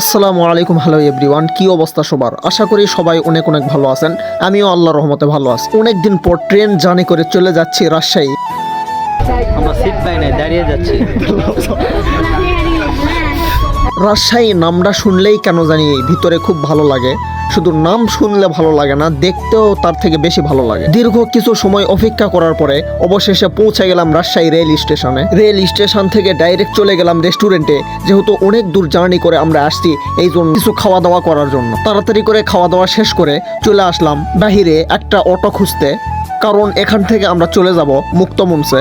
আসসালামু আলাইকুম hello everyone কি অবস্থা সবার? আশা করি সবাই অনেক অনেক ভালো আছেন। আমিও আল্লাহ রহমতে ভালো আছি। অনেক দিন পর ট্রেন জার্নি করে চলে যাচ্ছি রাজশাহী। আমরা সিট পাই নাই দাঁড়িয়ে যাচ্ছি। রাজশাহী নামটা শুনলেই কেন জানি ভিতরে খুব ভালো লাগে। শুধু নাম শুনলে ভালো লাগে না, দেখতেও তার থেকে বেশি ভালো লাগে। দীর্ঘ কিছু সময় অপেক্ষা করার পরে অবশেষে পৌঁছে গেলাম রাজশাহী রেল স্টেশনে। রেল স্টেশন থেকে ডাইরেক্ট চলে গেলাম রেস্টুরেন্টে, যেহেতু অনেক দূর জার্নি করে আমরা আসছি এই জন্য কিছু খাওয়া দাওয়া করার জন্য। তাড়াতাড়ি করে খাওয়া দাওয়া শেষ করে চলে আসলাম বাহিরে একটা অটো খুঁজতে, কারণ এখান থেকে আমরা চলে যাব মুক্তমঞ্চে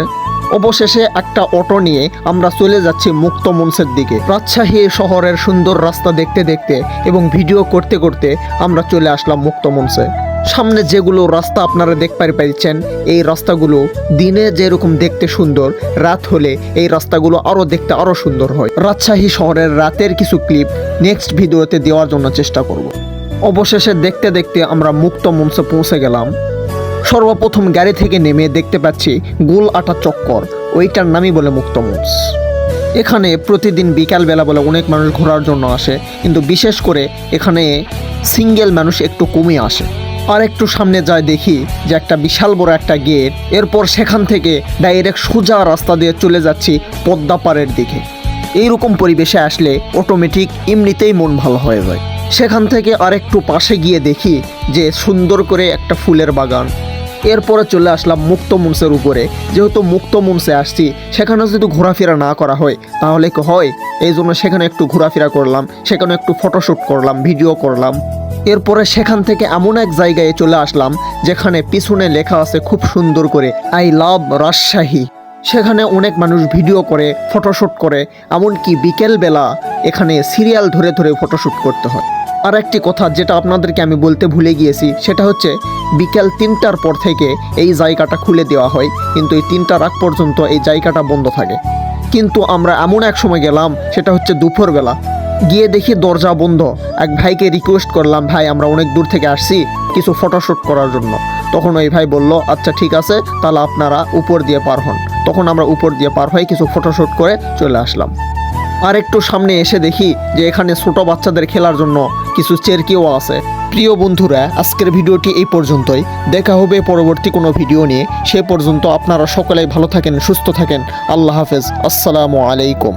অবশেষে একটা অটো নিয়ে আমরা চলে যাচ্ছি মুক্ত মঞ্চের দিকে। রাজশাহী শহরের সুন্দর রাস্তা দেখতে দেখতে এবং ভিডিও করতে করতে আমরা চলে আসলাম মুক্ত মঞ্চে সামনে যেগুলো রাস্তা আপনারা দেখতে পাইছেন, এই রাস্তাগুলো দিনে যেরকম দেখতে সুন্দর, রাত হলে এই রাস্তাগুলো আরও দেখতে আরও সুন্দর হয়। রাজশাহী শহরের রাতের কিছু ক্লিপ নেক্সট ভিডিওতে দেওয়ার জন্য চেষ্টা করব। অবশেষে দেখতে দেখতে আমরা মুক্ত মঞ্চে পৌঁছে গেলাম। সর্বপ্রথম গাড়ি থেকে নেমে দেখতে পাচ্ছি গোল আটা চক্কর। ওইটার নামই বলে মুক্তমঞ্চ এখানে প্রতিদিন বিকালবেলা বলে অনেক মানুষ ঘোরার জন্য আসে, কিন্তু বিশেষ করে এখানে সিঙ্গেল মানুষ একটু কমে আসে। আর একটু সামনে যায় দেখি যে একটা বিশাল বড় একটা গেট, এরপর সেখান থেকে ডাইরেক্ট সোজা রাস্তা দিয়ে চলে যাচ্ছি পদ্মা পাড়ের দিকে। এইরকম পরিবেশে আসলে অটোমেটিক এমনিতেই মন ভালো হয়ে যায়। সেখান থেকে আরেকটু পাশে গিয়ে দেখি যে সুন্দর করে একটা ফুলের বাগান। এরপরে চলে আসলাম মুক্ত মঞ্চের উপরে। যেহেতু মুক্ত মঞ্চে আসছি, সেখানে যদি ঘোরাফেরা না করা হয়, তাহলে কি হয়? এই জন্য সেখানে একটু ঘোরাফেরা করলাম, সেখানে একটু ফটোশ্যুট করলাম ভিডিও করলাম। এরপরে সেখান থেকে এমন এক জায়গায় চলে আসলাম, যেখানে পিছনে লেখা আছে খুব সুন্দর করে আই লাভ রাজশাহী সেখানে অনেক মানুষ ভিডিও করে ফটোশ্যুট করে, এমনকি বিকেলবেলা এখানে সিরিয়াল ধরে ধরে ফটোশ্যুট করতে হয়। আর একটি কথা যেটা আপনাদেরকে আমি বলতে ভুলে গিয়েছি, সেটা হচ্ছে বিকেল তিনটার পর থেকে এই জায়গাটা খুলে দেওয়া হয়, কিন্তু এই তিনটার আগ পর্যন্ত এই জায়গাটা বন্ধ থাকে। কিন্তু আমরা এমন এক সময় গেলাম, সেটা হচ্ছে দুপুরবেলা। গিয়ে দেখি দরজা বন্ধ। এক ভাইকে রিকোয়েস্ট করলাম, ভাই, আমরা অনেক দূর থেকে আসছি কিছু ফটোশ্যুট করার জন্য। তখন ওই ভাই বলল আচ্ছা ঠিক আছে, তাহলে আপনারা উপর দিয়ে পার হন। তখন আমরা উপর দিয়ে পার হয়ে কিছু ফটোশ্যুট করে চলে আসলাম। আর একটু সামনে এসে দেখি যে এখানে ছোট বাচ্চাদের খেলার জন্য কিছু চেরকিও আছে। প্রিয় বন্ধুরা, আজকের ভিডিওটি এই পর্যন্তই। দেখা হবে পরবর্তী কোনো ভিডিও নিয়ে। সে পর্যন্ত আপনারা সকলেই ভালো থাকেন, সুস্থ থাকেন। আল্লাহ হাফেজ। আসসালামু আলাইকুম।